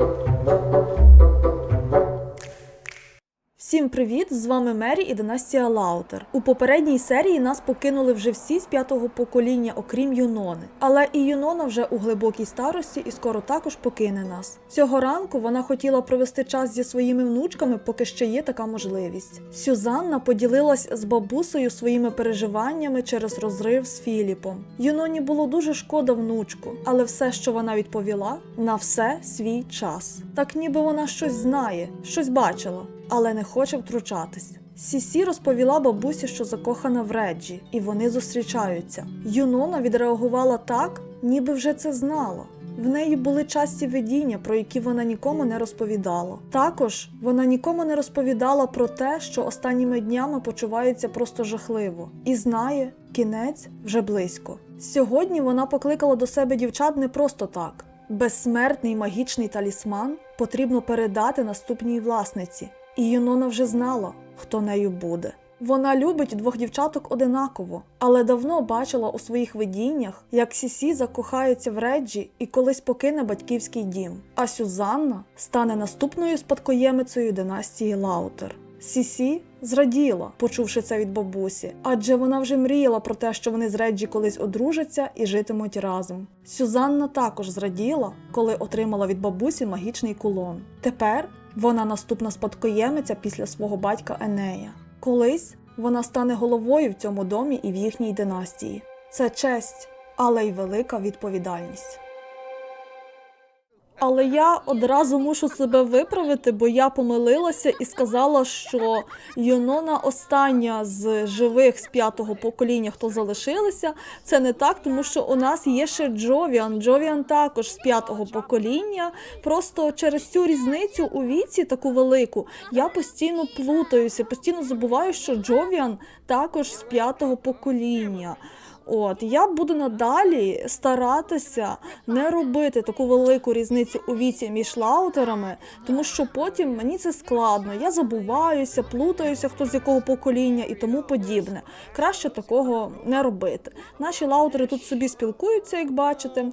Thank you. Всім привіт! З вами Мері і Династія Лаутер. У попередній серії нас покинули вже всі з п'ятого покоління, окрім Юнони. Але і Юнона вже у глибокій старості і скоро також покине нас. Цього ранку вона хотіла провести час зі своїми внучками, поки ще є така можливість. Сюзанна поділилась з бабусею своїми переживаннями через розрив з Філіпом. Юноні було дуже шкода внучку, але все, що вона відповіла, на все свій час. Так ніби вона щось знає, щось бачила але не хоче втручатись. Сісі розповіла бабусі, що закохана в Реджі, і вони зустрічаються. Юнона відреагувала так, ніби вже це знала. В неї були часті видіння, про які вона нікому не розповідала. Також вона нікому не розповідала про те, що останніми днями почувається просто жахливо, і знає, кінець вже близько. Сьогодні вона покликала до себе дівчат не просто так. Безсмертний магічний талісман потрібно передати наступній власниці. І Юнона вже знала, хто нею буде. Вона любить двох дівчаток одинаково, але давно бачила у своїх видіннях, як Сісі закохається в Реджі і колись покине батьківський дім. А Сюзанна стане наступною спадкоємицею династії Лаутер. Сісі зраділа, почувши це від бабусі, адже вона вже мріяла про те, що вони з Реджі колись одружаться і житимуть разом. Сюзанна також зраділа, коли отримала від бабусі магічний кулон. Тепер вона наступна спадкоємиця після свого батька Енея. Колись вона стане головою в цьому домі і в їхній династії. Це честь, але й велика відповідальність. Але я одразу мушу себе виправити, бо я помилилася і сказала, що Юнона остання з живих з п'ятого покоління, хто залишилися. Це не так, тому що у нас є ще Джовіан. Джовіан також з п'ятого покоління. Просто через цю різницю у віці, таку велику, я постійно плутаюся, постійно забуваю, що Джовіан також з п'ятого покоління. От я буду надалі старатися не робити таку велику різницю у віці між лаутерами, тому що потім мені це складно. Я забуваюся, плутаюся, хто з якого покоління і тому подібне. Краще такого не робити. Наші лаутери тут собі спілкуються, як бачите,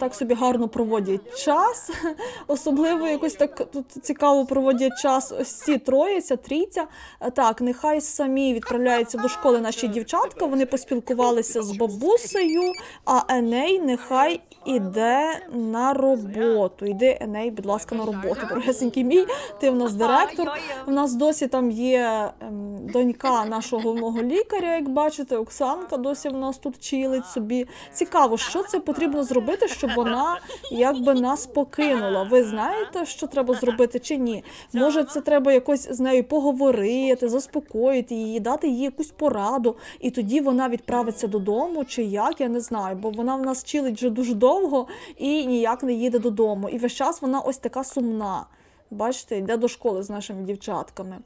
так собі гарно проводять час. Особливо якось так тут цікаво проводять час. Ось ці троє, ця трійця. Так, нехай самі відправляються до школи наші дівчатка. Вони поспілкувалися з бабусею, а Еней нехай іде на роботу. Йди, Еней, будь ласка, на роботу. Дорогесенький мій, ти в нас директор. У нас досі там є ем, донька нашого головного лікаря, як бачите, Оксанка досі в нас тут чилить собі. Цікаво, що це потрібно зробити, щоб вона якби нас покинула. Ви знаєте, що треба зробити чи ні? Може, це треба якось з нею поговорити, заспокоїти її, дати їй якусь пораду, і тоді вона відправиться додому, чи як, я не знаю, бо вона в нас чилить вже дуже довго і ніяк не їде додому. І весь час вона ось така сумна. Бачите, йде до школи з нашими дівчатками.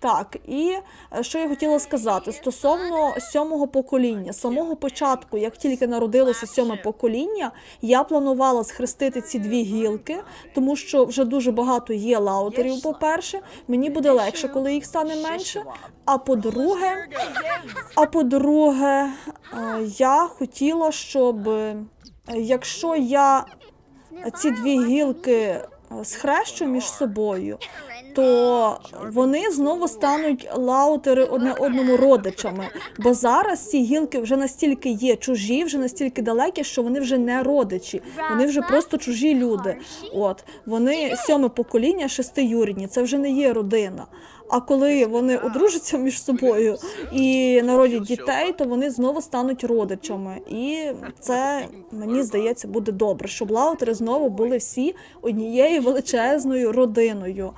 Так, і е, що я хотіла сказати стосовно сьомого покоління, самого початку, як тільки народилося сьоме покоління, я планувала схрестити ці дві гілки, тому що вже дуже багато є лаутерів. По-перше, мені буде легше, коли їх стане менше. А по-друге, а по-друге, е, я хотіла, щоб е, якщо я ці дві гілки схрещу між собою, то вони знову стануть лаутери одне одному родичами. Бо зараз ці гілки вже настільки є чужі, вже настільки далекі, що вони вже не родичі, вони вже просто чужі люди. От вони сьоме покоління шестиюрідні, це вже не є родина. А коли вони одружаться між собою і народять дітей, то вони знову стануть родичами. І це мені здається буде добре, щоб лаутери знову були всі однією величезною родиною.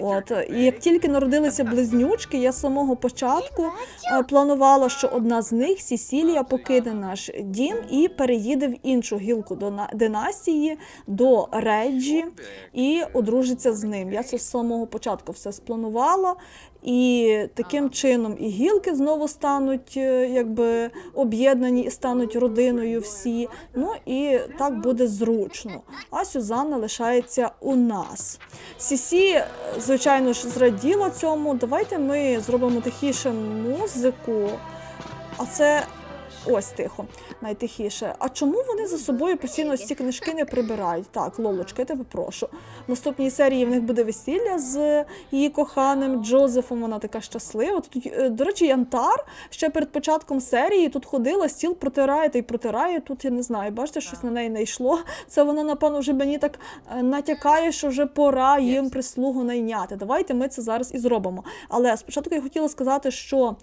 От і як тільки народилися близнючки, я з самого початку е, планувала, що одна з них Сісілія покине наш дім і переїде в іншу гілку до династії до Реджі і одружиться з ним. Я це з самого початку все спланувала. І таким чином і гілки знову стануть е, якби об'єднані і стануть родиною всі. Ну і так буде зручно. А Сюзанна лишається у нас. Сісі, звичайно ж, зраділа цьому. Давайте ми зробимо тихіше музику. А це Ось тихо, найтихіше. А чому вони за собою постійно ці книжки не прибирають? Так, Лолочка, я тебе прошу. В наступній серії в них буде весілля з її коханим Джозефом. Вона така щаслива. Тут, е, до речі, Янтар ще перед початком серії тут ходила, стіл протирає та й протирає. Тут я не знаю, бачите, щось на неї не йшло. Це вона, напевно, вже мені так е, натякає, що вже пора їм прислугу найняти. Давайте ми це зараз і зробимо. Але спочатку я хотіла сказати, що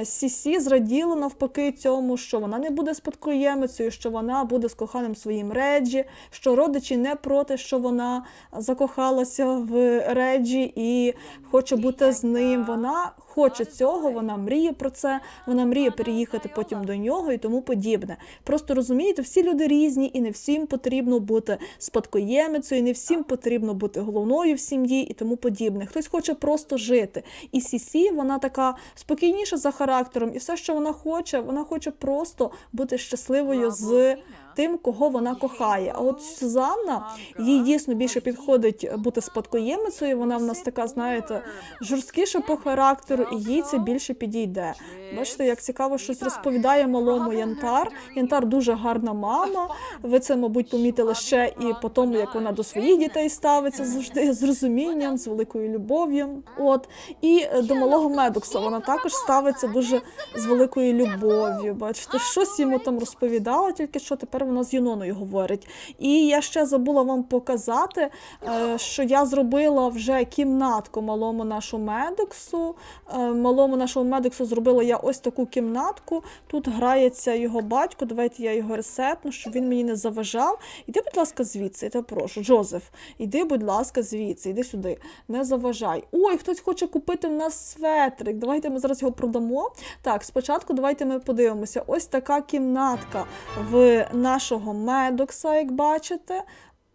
е, Сісі зраділа навпаки цьому, що вона не буде спадкоємицею, що вона буде з коханим своїм Реджі, що родичі не проти, що вона закохалася в Реджі і хоче бути з ним. Вона хоче цього, вона мріє про це, вона мріє переїхати потім до нього і тому подібне. Просто розумієте, всі люди різні, і не всім потрібно бути спадкоємицею, і не всім потрібно бути головною в сім'ї і тому подібне. Хтось хоче просто жити. І Сісі, вона така спокійніша за характером, і все, що вона хоче, вона хоче просто бути щасливою з тим, кого вона кохає. А от Сюзанна, їй дійсно більше підходить бути спадкоємицею. Вона в нас така, знаєте, жорсткіша по характеру, і їй це більше підійде. Бачите, як цікаво, щось розповідає малому Янтар. Янтар дуже гарна мама. Ви це, мабуть, помітили ще і по тому, як вона до своїх дітей ставиться завжди з розумінням, з великою любов'ю. От і до малого медокса вона також ставиться дуже з великою любов'ю. Бачите, щось йому там розповідала, тільки що тепер вона з Юноною говорить. І я ще забула вам показати, е, що я зробила вже кімнатку малому нашому медоксу. Е, Малому нашому медиксу зробила я ось таку кімнатку. Тут грається його батько. Давайте я його ресетну, щоб він мені не заважав. Іди, будь ласка, звідси, я тебе прошу. Джозеф, іди, будь ласка, звідси, іди сюди, не заважай. Ой, хтось хоче купити в нас светрик. Давайте ми зараз його продамо. Так, спочатку давайте ми подивимося. Ось така кімнатка в нашого медокса, як бачите.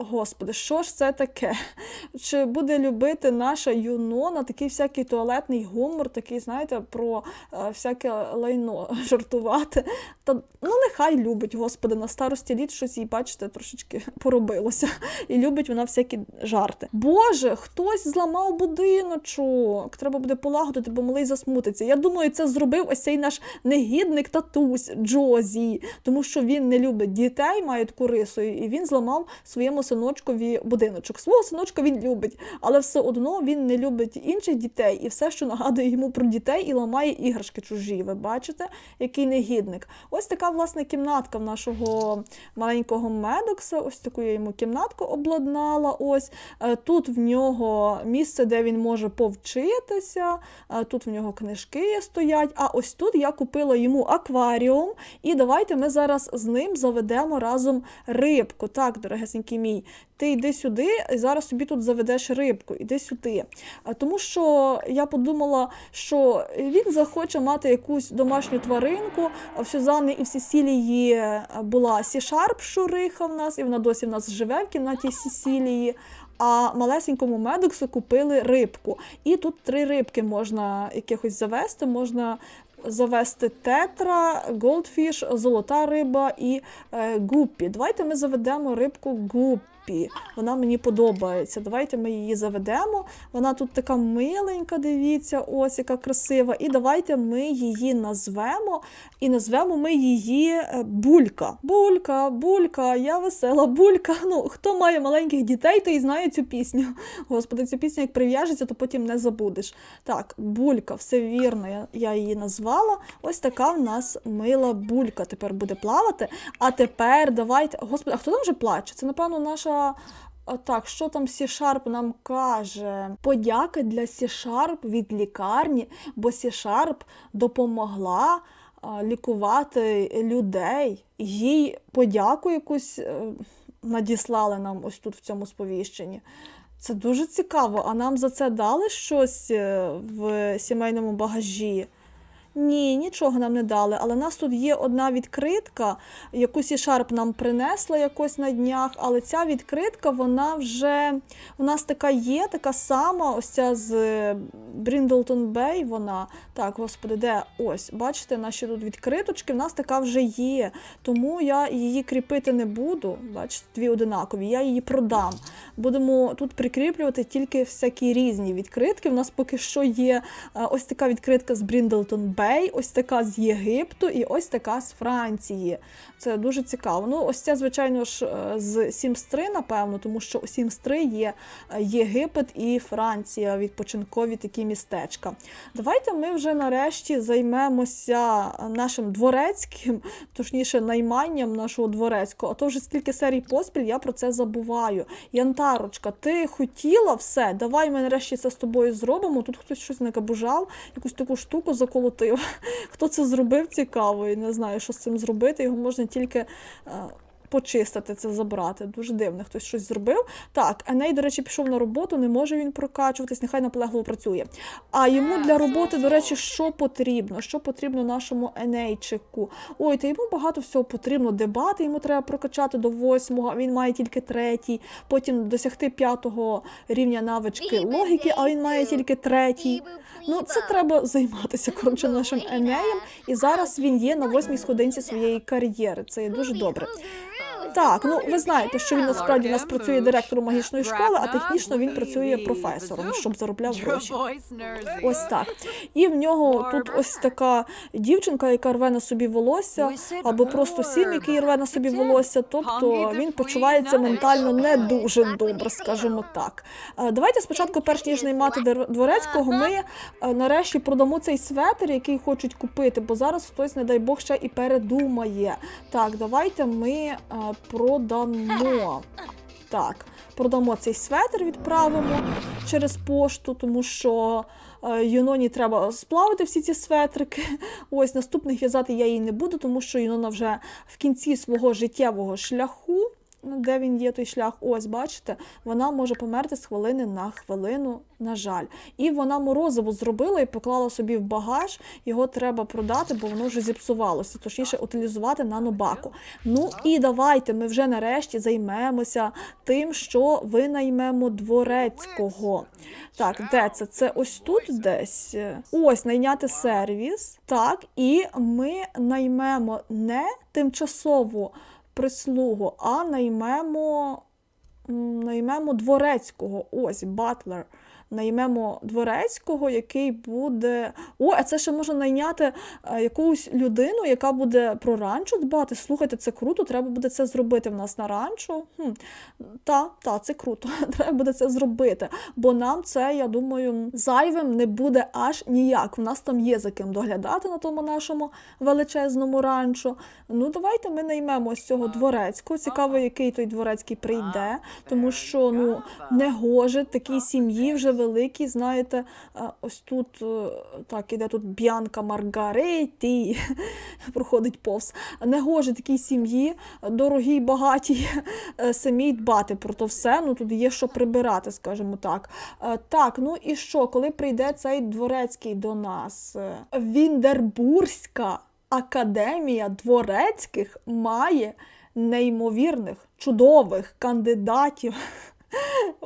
Господи, що ж це таке? Чи буде любити наша Юнона такий всякий туалетний гумор, такий, знаєте, про е, всяке лайно жартувати? Та ну нехай любить, господи, на старості літ щось їй, бачите, трошечки поробилося. І любить вона всякі жарти. Боже, хтось зламав будиночок. Треба буде полагодити, бо малий засмутиться. Я думаю, це зробив ось цей наш негідник татусь Джозі, тому що він не любить дітей, має таку і він зламав своєму синочкові будиночок. Свого синочка він любить, але все одно він не любить інших дітей і все, що нагадує йому про дітей, і ламає іграшки чужі. Ви бачите, який негідник. Ось така власне кімнатка в нашого маленького медокса. Ось таку я йому кімнатку обладнала. Ось Е, тут в нього місце, де він може повчитися. е, Тут в нього книжки стоять. А ось тут я купила йому акваріум. І давайте ми зараз з ним заведемо разом рибку. Так, дорогесенький мій. Ти йди сюди, і зараз собі тут заведеш рибку, іди сюди. Тому що я подумала, що він захоче мати якусь домашню тваринку. В Сюзанни і в Сесілії е, була сішарп шуриха в нас, і вона досі в нас живе в кімнаті Сесілії. А малесенькому медоксу купили рибку. І тут три рибки можна якихось завести. Можна завести тетра, голдфіш, золота риба і е, гуппі. Давайте ми заведемо рибку гуппі. Вона мені подобається. Давайте ми її заведемо. Вона тут така миленька, дивіться, ось яка красива. І давайте ми її назвемо. І назвемо ми її е, Булька. Булька, булька, я весела булька. Ну, хто має маленьких дітей, той знає цю пісню. Господи, ця пісня як прив'яжеться, то потім не забудеш. Так, булька, все вірно, я її назвала. Ось така в нас мила булька тепер буде плавати. А тепер давайте. Господи, а хто там вже плаче? Це, напевно, наша. Так, що там Сі-Шарп нам каже? Подяка для Сі-Шарп від лікарні, бо Сі-Шарп допомогла лікувати людей. Їй подяку якусь е, надіслали нам ось тут в цьому сповіщенні. Це дуже цікаво. А нам за це дали щось е, в сімейному багажі? Ні, нічого нам не дали, але в нас тут є одна відкритка, яку Сі-Шарп нам принесла якось на днях, але ця відкритка, вона вже у нас така є, така сама, ось ця з Бріндлтон Бей, вона. Так, господи, де? Ось, бачите, наші тут відкриточки, в нас така вже є. Тому я її кріпити не буду. Бачите, дві одинакові, я її продам. Будемо тут прикріплювати тільки всякі різні відкритки. У нас поки що є е, ось така відкритка з Бріндлтон Бей. Помпей, ось така з Єгипту і ось така з Франції. Це дуже цікаво. Ну, ось це, звичайно ж, е, з Сімстри, напевно, тому що у Сімстри є е, Єгипет і Франція, відпочинкові такі містечка. Давайте ми вже нарешті займемося нашим дворецьким, точніше, найманням нашого дворецького. А то вже скільки серій поспіль я про це забуваю. Янтарочка, ти хотіла все? Давай ми нарешті це з тобою зробимо. Тут хтось щось накабужав, якусь таку штуку заколотив. Хто це зробив, цікаво. І не знаю, що з цим зробити. Його можна тільки. Почистити це забрати. Дуже дивно, хтось щось зробив. Так, Еней, до речі, пішов на роботу, не може він прокачуватись, нехай наполегливо працює. А йому для роботи, до речі, що потрібно? Що потрібно нашому Енейчику? Ой, та йому багато всього потрібно. Дебати йому треба прокачати до восьмого, а він має тільки третій. Потім досягти п'ятого рівня навички логіки, а він має тільки третій. Ну, це треба займатися коротше нашим Енеєм. І зараз він є на восьмій сходинці своєї кар'єри. Це є дуже добре. Так, ну ви знаєте, що він насправді у нас працює директором магічної школи, а технічно він працює професором, щоб заробляв гроші. Ось так. І в нього тут ось така дівчинка, яка рве на собі волосся, або просто сім, який рве на собі волосся. Тобто він почувається ментально не дуже добре, скажімо так. Е, Давайте спочатку, перш ніж наймати дворецького, ми е, нарешті продамо цей светр, який хочуть купити, бо зараз хтось, не дай Бог, ще і передумає. Так, давайте ми е, продамо. Так, продамо цей светр, відправимо через пошту, тому що е, Юноні треба сплавити всі ці светрики. Ось наступних в'язати я їй не буду, тому що Юнона вже в кінці свого життєвого шляху. Ну, Де він є той шлях? Ось, бачите, вона може померти з хвилини на хвилину, на жаль. І вона морозиво зробила і поклала собі в багаж. Його треба продати, бо воно вже зіпсувалося, точніше, утилізувати на нобаку. Ну і давайте ми вже нарешті займемося тим, що винаймемо дворецького. Так, де це? Це ось тут десь. Ось найняти сервіс. Так, і ми наймемо не тимчасову прислугу, а наймемо, наймемо дворецького. Ось, батлер. Наймемо дворецького, який буде. О, а це ще можна найняти е, якусь людину, яка буде про ранчо дбати. Слухайте, це круто, треба буде це зробити в нас на ранчо. Хм. Та, та, це круто. Треба буде це зробити. Бо нам це, я думаю, зайвим не буде аж ніяк. У нас там є за ким доглядати на тому нашому величезному ранчо. Ну, давайте ми наймемо ось цього дворецького. Цікаво, який той дворецький прийде, тому що ну не гоже такій сім'ї вже великій. Знаєте, ось тут е, так іде тут Б'янка Маргареті, проходить повз. Не гоже такій сім'ї, дорогій, багатій, е, самій дбати про то все. Ну тут є що прибирати, скажімо так. Е, Так, ну і що, коли прийде цей дворецький до нас? Віндербурзька академія дворецьких має неймовірних, чудових кандидатів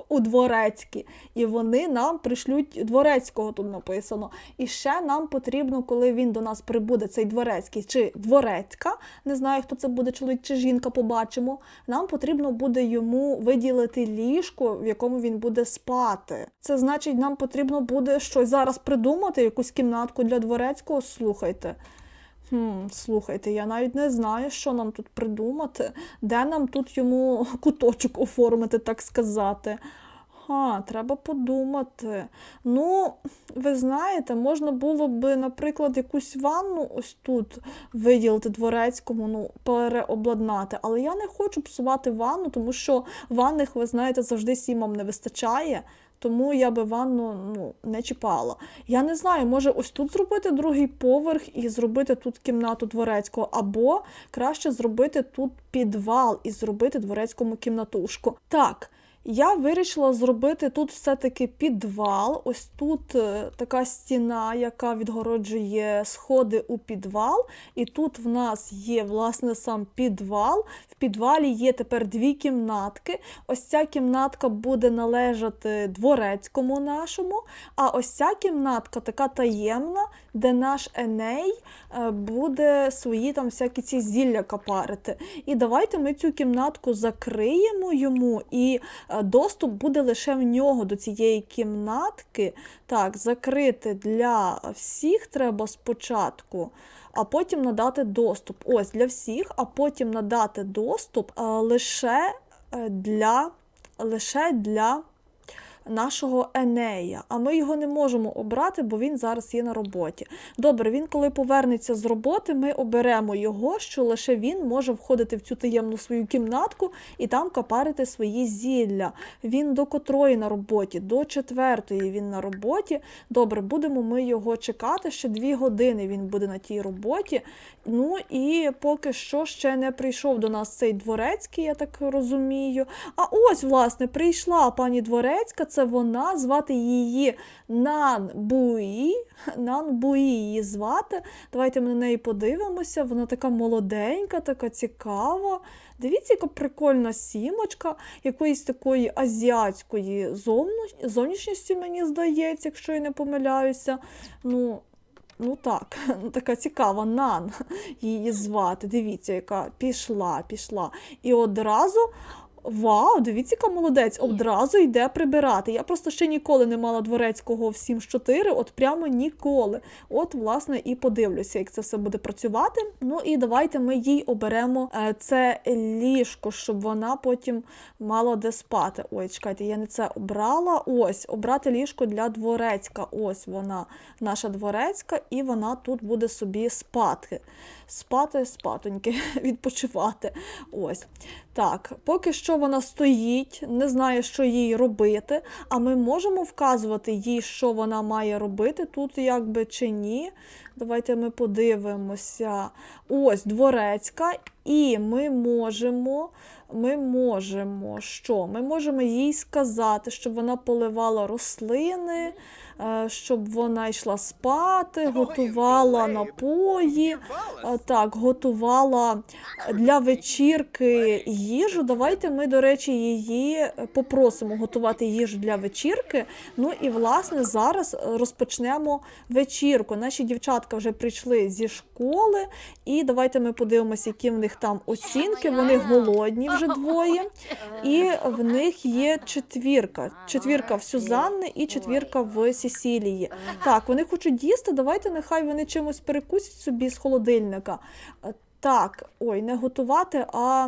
у дворецькі. І вони нам пришлють дворецького тут написано. І ще нам потрібно, коли він до нас прибуде, цей дворецький чи дворецька, не знаю, хто це буде, чоловік чи жінка, побачимо. Нам потрібно буде йому виділити ліжко, в якому він буде спати. Це значить, нам потрібно буде щось зараз придумати, якусь кімнатку для дворецького. Слухайте. Хм, слухайте, я навіть не знаю, що нам тут придумати, де нам тут йому куточок оформити, так сказати. Ха, треба подумати. Ну, ви знаєте, можна було би, наприклад, якусь ванну ось тут виділити дворецькому, ну, переобладнати. Але я не хочу псувати ванну, тому що ванних, ви знаєте, завжди сімам не вистачає. Тому я би ванну ну, не чіпала. Я не знаю, може ось тут зробити другий поверх і зробити тут кімнату дворецького, або краще зробити тут підвал і зробити дворецькому кімнатушку. Так. Я вирішила зробити тут все-таки підвал. Ось тут е, така стіна, яка відгороджує сходи у підвал. І тут в нас є власне сам підвал. В підвалі є тепер дві кімнатки. Ось ця кімнатка буде належати дворецькому нашому. А ось ця кімнатка така таємна, де наш Еней е, буде свої там всякі ці зілля капарити. І давайте ми цю кімнатку закриємо йому і е, доступ буде лише в нього до цієї кімнатки. Так, закрити для всіх треба спочатку, а потім надати доступ. Ось для всіх, а потім надати доступ е, лише е, для, лише для нашого Енея. А ми його не можемо обрати, бо він зараз є на роботі. Добре, він коли повернеться з роботи, ми оберемо його, що лише він може входити в цю таємну свою кімнатку і там капарити свої зілля. Він до котрої на роботі? До четвертої він на роботі. Добре, будемо ми його чекати. Ще дві години він буде на тій роботі. Ну і поки що ще не прийшов до нас цей дворецький, я так розумію. А ось, власне, прийшла пані Дворецька, це вона, звати її Нанбуї. Нанбуї її звати. Давайте ми на неї подивимося. Вона така молоденька, така цікава. Дивіться, яка прикольна сімочка, якоїсь такої азіатської зовнішністі, мені здається, якщо я не помиляюся. Ну, Ну так, така цікава Нан її звати. Дивіться, яка пішла, пішла. І одразу. Вау, дивіться, яка молодець, одразу йде прибирати. Я просто ще ніколи не мала дворецького в 7-4, от прямо ніколи. От, власне, і подивлюся, як це все буде працювати. Ну і давайте ми їй оберемо е, це ліжко, щоб вона потім мала де спати. Ой, чекайте, я не це обрала. Ось, обрати ліжко для дворецька. Ось вона, наша дворецька, і вона тут буде собі спати. Спати, спатоньки, відпочивати. Ось. Так, поки що вона стоїть, не знає, що їй робити, а ми можемо вказувати їй, що вона має робити тут, якби чи ні. Давайте ми подивимося. Ось дворецька, і ми можемо. Ми можемо що? Ми можемо їй сказати, щоб вона поливала рослини, е, щоб вона йшла спати, готувала напої, е, так, готувала для вечірки їжу. Давайте ми, до речі, її попросимо готувати їжу для вечірки. Ну і власне зараз розпочнемо вечірку. Наші дівчатка вже прийшли зі школи, і давайте ми подивимося, які в них там оцінки. Вони голодні вже двоє, і в них є четвірка. Четвірка в Сюзанни і четвірка в Сесілії. Так, вони хочуть їсти. Давайте нехай вони чимось перекусять собі з холодильника. Е, Так, ой, не готувати, а.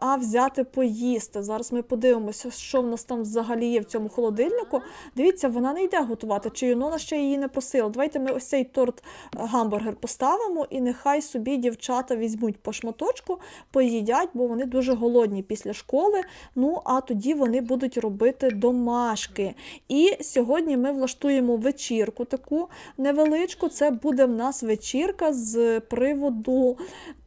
А, взяти поїсти. Зараз ми подивимося, що в нас там взагалі є в цьому холодильнику. Дивіться, вона не йде готувати, чи Юнона ще її не просила. Давайте ми ось цей торт е, гамбургер поставимо, і нехай собі дівчата візьмуть по шматочку, поїдять, бо вони дуже голодні після школи. Ну а тоді вони будуть робити домашки. І сьогодні ми влаштуємо вечірку таку невеличку. Це буде в нас вечірка з приводу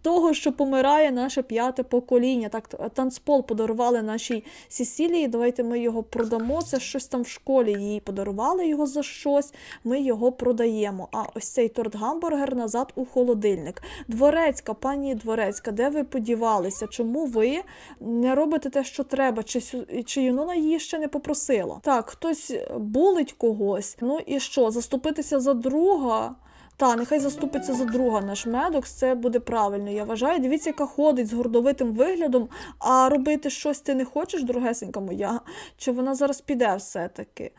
того, що помирає наше п'яте покоління. Так, танцпол подарували нашій Сесілії. Давайте ми його продамо. Це щось там в школі їй подарували його за щось. Ми його продаємо. А ось цей торт гамбургер назад у холодильник. Дворецька, пані Дворецька, де ви подівалися? Чому ви не робите те, що треба? Чи, чи Юнона її ще не попросила? Так, хтось булить когось. Ну і що? Заступитися за друга. Та, нехай заступиться за друга наш медокс, це буде правильно. Я вважаю. Дивіться, яка ходить з гордовитим виглядом, а робити щось ти не хочеш, дорогесенька моя, чи вона зараз піде все-таки.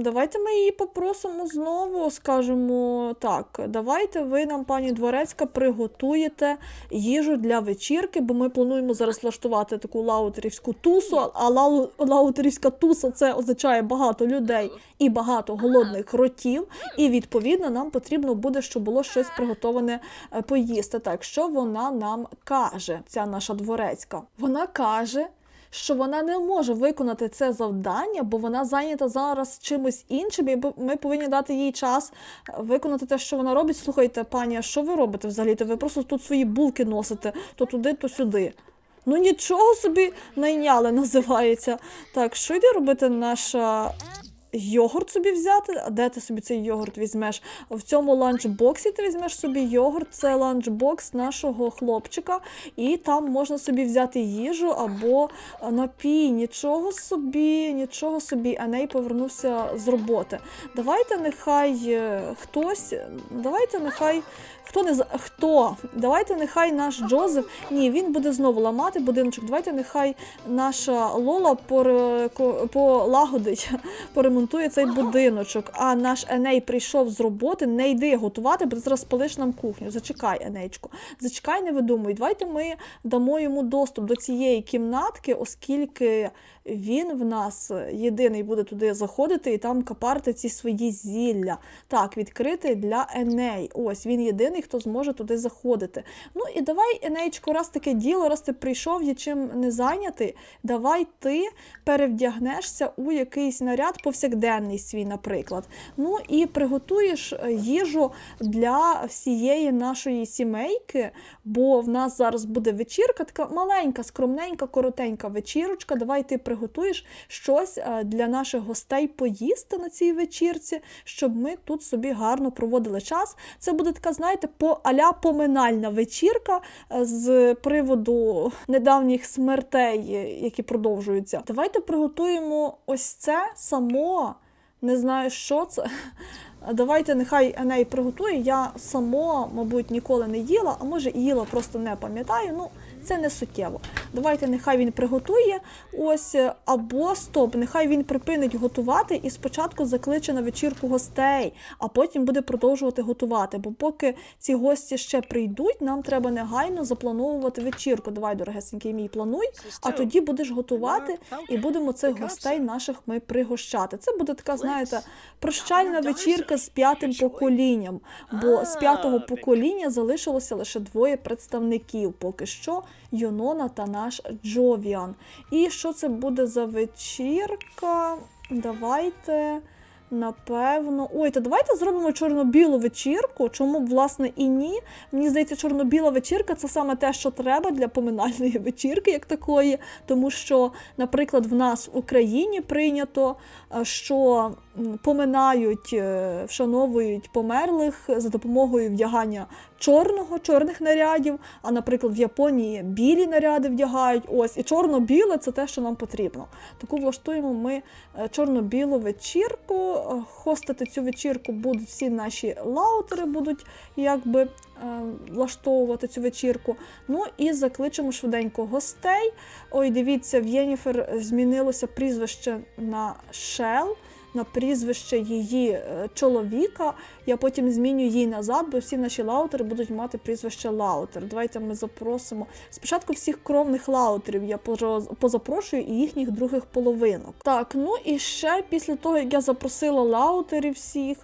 Давайте ми її попросимо знову, скажемо так, давайте ви нам, пані Дворецька, приготуєте їжу для вечірки, бо ми плануємо зараз влаштувати таку лаутерівську тусу, а лау- лаутерівська туса це означає багато людей і багато голодних ротів. І відповідно нам потрібно буде, щоб було щось приготоване е, поїсти. Так, що вона нам каже, ця наша дворецька? Вона каже. Що вона не може виконати це завдання, бо вона зайнята зараз чимось іншим, і ми повинні дати їй час е, виконати те, що вона робить. Слухайте, пані, а що ви робите взагалі? То ви просто тут свої булки носите то туди, то сюди. Ну нічого собі найняли, називається. Так, що йде робити наша йогурт собі взяти. А де ти собі цей йогурт візьмеш? В цьому ланчбоксі ти візьмеш собі йогурт, це ланчбокс нашого хлопчика, і там можна собі взяти їжу або е, напій. Нічого собі, нічого собі. Еней повернувся з роботи. Давайте нехай е, хтось, давайте нехай. Хто не хто? Давайте нехай наш Джозеф. Ні, він буде знову ламати будиночок. Давайте нехай наша Лола полагодить, поремонтує цей будиночок. А наш Еней прийшов з роботи. Не йди готувати, бо ти зараз спалиш нам кухню. Зачекай, Енейчко. Зачекай, не видумуй. Давайте ми дамо йому доступ до цієї кімнатки, оскільки він в нас єдиний буде туди заходити і там капарти ці свої зілля. Так, відкритий для Еней. Ось він єдиний, хто зможе туди заходити. Ну і давай, Енейчко, раз таке діло, раз ти прийшов, є чим не зайнятий, давай ти перевдягнешся у якийсь наряд повсякденний свій, наприклад. Ну і приготуєш е, їжу для всієї нашої сімейки, бо в нас зараз буде вечірка, така маленька, скромненька, коротенька вечірочка. Давай ти приготуєш щось е, для наших гостей поїсти на цій вечірці, щоб ми тут собі гарно проводили час. Це буде така, знаєте, по аля поминальна вечірка е, з приводу недавніх смертей, які продовжуються. Давайте приготуємо ось це само. Не знаю, що це. Давайте нехай Еней приготує. Я само, мабуть, ніколи не їла, а може і їла, просто не пам'ятаю. Ну, це не суттєво. Давайте нехай він приготує ось, е, або стоп, нехай він припинить готувати і спочатку закличе на вечірку гостей, а потім буде продовжувати готувати. Бо поки ці гості ще прийдуть, нам треба негайно заплановувати вечірку. Давай, дорогесенький мій, плануй, а тоді будеш готувати і будемо цих гостей наших ми пригощати. Це буде така, знаєте, прощальна вечірка з п'ятим поколінням, бо з п'ятого покоління залишилося лише двоє представників поки що Йонона та наш Джовіан. І що це буде за вечірка? Давайте. Напевно, ой, то давайте зробимо чорно-білу вечірку. Чому б, власне, і ні? Мені здається, чорно-біла вечірка це саме те, що треба для поминальної вечірки, як такої. Тому що, наприклад, в нас в Україні прийнято, е, що поминають, е, вшановують померлих за допомогою вдягання чорного, чорних нарядів. А, наприклад, в Японії білі наряди вдягають. Ось і чорно-біле це те, що нам потрібно. Таку влаштуємо ми е, чорно-білу вечірку. Е, Хостити цю вечірку будуть всі наші лаутери, будуть якби влаштовувати цю вечірку. Ну і закличемо швиденько гостей. Ой, дивіться, в Єніфер змінилося прізвище на Шел. На прізвище її е, чоловіка, я потім зміню її назад, бо всі наші лаутери будуть мати прізвище Лаутер. Давайте ми запросимо спочатку всіх кровних лаутерів. Я позапрошую і їхніх других половинок. Так, ну і ще після того, як я запросила лаутерів всіх.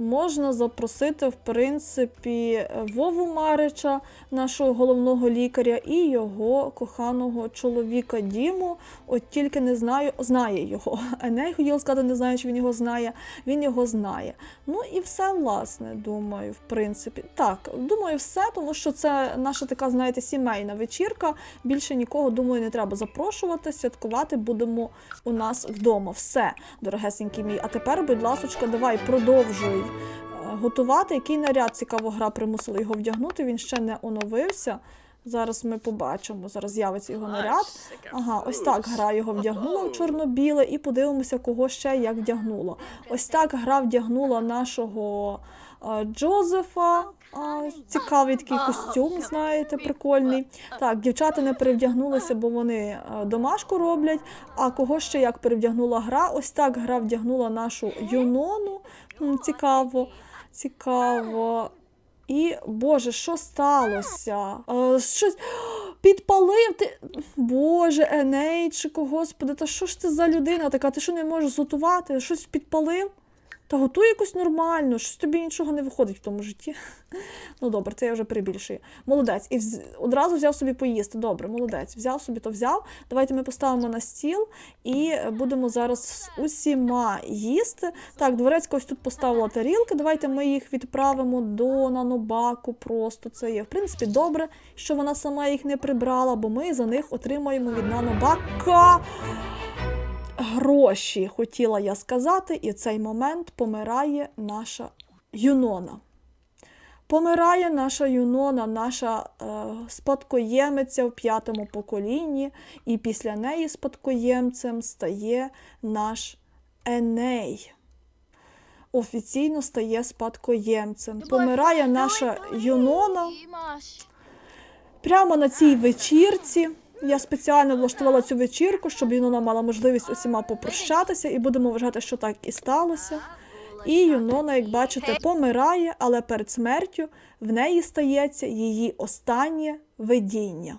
Можна запросити, в принципі, Вову Марича, нашого головного лікаря, і його коханого чоловіка Діму. От тільки не знаю, знає його. Еней хотіла сказати, не знаю, чи він його знає. Він його знає. Ну і все, власне, думаю, в принципі. Так, думаю, все, тому що це наша така, знаєте, сімейна вечірка. Більше нікого, думаю, не треба запрошувати. Святкувати будемо у нас вдома. Все, дорогесенький мій. А тепер, будь ласочка, давай продовжуй готувати. Який наряд цікаво гра примусила його вдягнути. Він ще не оновився. Зараз ми побачимо. Зараз з'явиться його наряд. Ага, ось так гра його вдягнула в чорно-біле, і подивимося, кого ще як вдягнула. Ось так гра вдягнула нашого е, Джозефа. Цікавий такий костюм, знаєте, прикольний. Так, дівчата не перевдягнулися, бо вони е, домашку роблять. А кого ще як перевдягнула гра? Ось так гра вдягнула нашу Юнону. Цікаво, цікаво. І Боже, що сталося? Е, щось підпалив ти. Боже, Енейчику, господи, та що ж це за людина така? Ти що не можеш готувати? Щось підпалив? Та готуй якось нормально, щось тобі нічого не виходить в тому житті. Ну добре, це я вже перебільшую. Молодець. І одразу взяв собі поїсти. Добре, молодець. Взяв собі, то взяв. Давайте ми поставимо на стіл і будемо зараз з усіма їсти. Так, дворецька ось тут поставила тарілки. Давайте ми їх відправимо до нанобаку. Просто це є. В принципі, добре, що вона сама їх не прибрала, бо ми за них отримаємо від нанобака. Гроші, хотіла я сказати, і в цей момент помирає наша Юнона. Помирає наша Юнона, наша е, спадкоємиця в п'ятому поколінні, і після неї спадкоємцем стає наш Еней. Офіційно стає спадкоємцем. Помирає наша Юнона прямо на цій вечірці. Я спеціально влаштувала цю вечірку, щоб Юнона мала можливість усіма попрощатися, і будемо вважати, що так і сталося. І Юнона, як бачите, помирає, але перед смертю в неї стається її останнє видіння.